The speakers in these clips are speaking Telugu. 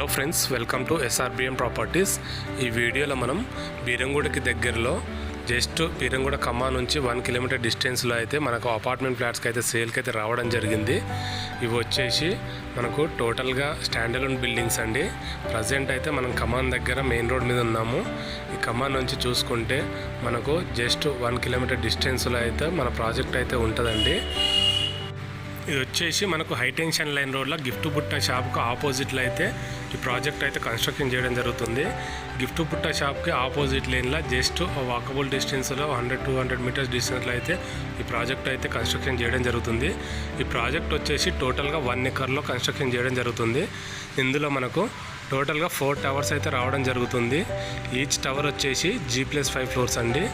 Hello friends welcome to SRBM properties ఈ వీడియోలో మనం బీరంగూడకి దగ్గరలో జస్ట్ బీరంగూడ ఖమ్మా నుంచి వన్ కిలోమీటర్ డిస్టెన్స్లో అయితే మనకు అపార్ట్మెంట్ ఫ్లాట్స్కి అయితే సేల్కి అయితే రావడం జరిగింది. ఇవి వచ్చేసి మనకు టోటల్గా స్టాండర్డ్ బిల్డింగ్స్ అండి. ప్రజెంట్ అయితే మనం ఖమ్మాన్ దగ్గర మెయిన్ రోడ్ మీద ఉన్నాము. ఈ ఖమ్మాన్ నుంచి చూసుకుంటే మనకు జస్ట్ వన్ కిలోమీటర్ డిస్టెన్స్లో అయితే మన ప్రాజెక్ట్ అయితే ఉంటుందండి. ఇది వచ్చేసి మనకు హైటెన్షన్ లైన్ రోడ్లో గిఫ్ట్ బుట్ట షాప్కి ఆపోజిట్లో అయితే ఈ ప్రాజెక్ట్ అయితే కన్స్ట్రక్షన్ చేయడం జరుగుతుంది. గిఫ్ట్ బుట్ట షాప్కి ఆపోజిట్ లైన్లో జస్ట్ వాకబుల్ డిస్టెన్స్లో హండ్రెడ్ టూ హండ్రెడ్ మీటర్స్ డిస్టెన్స్లో అయితే ఈ ప్రాజెక్ట్ అయితే కన్స్ట్రక్షన్ చేయడం జరుగుతుంది. ఈ ప్రాజెక్ట్ వచ్చేసి టోటల్గా వన్ ఎకర్లో కన్స్ట్రక్షన్ చేయడం జరుగుతుంది. ఇందులో మనకు టోటల్గా ఫోర్ టవర్స్ అయితే రావడం జరుగుతుంది. ఈచ్ టవర్ వచ్చేసి జీ ప్లస్ ఫైవ్ ఫ్లోర్స్ అండి.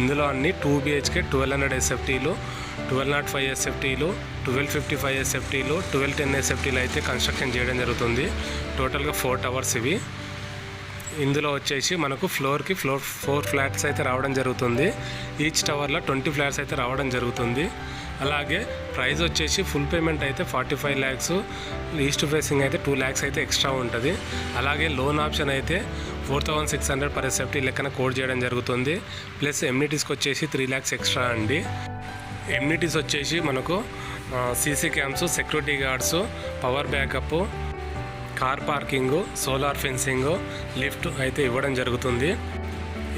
ఇందులో అన్ని టూ బిహెచ్కే ట్వెల్వ్ హండ్రెడ్ ఎస్ఎఫ్టీలు ట్వెల్వ్ నాట్ ఫైవ్ ఎస్ఎఫ్టీలు ట్వెల్వ్ ఫిఫ్టీ ఫైవ్ ఎస్ఎఫ్టీలు ట్వెల్వ్ టెన్ ఎస్ఎఫ్టీలు అయితే కన్స్ట్రక్షన్ చేయడం జరుగుతుంది. టోటల్గా ఫోర్ టవర్స్ ఇవి. ఇందులో వచ్చేసి మనకు ఫ్లోర్కి ఫ్లోర్ ఫోర్ ఫ్లాట్స్ అయితే రావడం జరుగుతుంది. ఈచ్ టవర్లో ట్వంటీ ఫ్లాట్స్ అయితే రావడం జరుగుతుంది. అలాగే ప్రైస్ వచ్చేసి ఫుల్ పేమెంట్ అయితే forty five lakhs east facing అయితే టూ ల్యాక్స్ అయితే ఎక్స్ట్రా ఉంటుంది. అలాగే లోన్ ఆప్షన్ అయితే four thousand six hundred per SFT లెక్కన కోడ్ చేయడం జరుగుతుంది. ప్లస్ ఎమ్యూనిటీస్కి వచ్చేసి త్రీ ల్యాక్స్ ఎక్స్ట్రా అండి. ఎమ్యూనిటీస్ వచ్చేసి మనకు CC cams security guards power backup car parking solar fencing lift అయితే ఇవ్వడం జరుగుతుంది.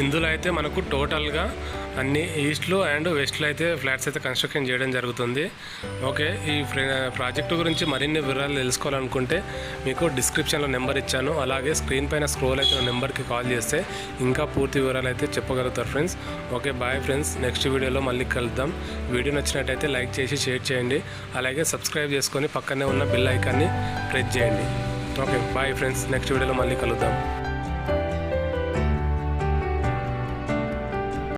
ఇందులో అయితే మనకు టోటల్గా అన్ని ఈస్ట్లో అండ్ వెస్ట్లో అయితే ఫ్లాట్స్ అయితే కన్స్ట్రక్షన్ చేయడం జరుగుతుంది. ఓకే ఈ ప్రాజెక్టు గురించి మరిన్ని వివరాలు తెలుసుకోవాలనుకుంటే మీకు డిస్క్రిప్షన్లో నెంబర్ ఇచ్చాను. అలాగే స్క్రీన్ పైన స్క్రోల్ అయితే నెంబర్కి కాల్ చేస్తే ఇంకా పూర్తి వివరాలు అయితే చెప్పగలుగుతారు friends. Okay bye friends. Next వీడియోలో మళ్ళీ కలుద్దాం. వీడియో నచ్చినట్టయితే లైక్ చేసి షేర్ చేయండి. అలాగే సబ్స్క్రైబ్ చేసుకొని పక్కనే ఉన్న బిల్ ఐకాన్ని ప్రెస్ చేయండి. Okay bye friends. నెక్స్ట్ వీడియోలో మళ్ళీ కలుద్దాం.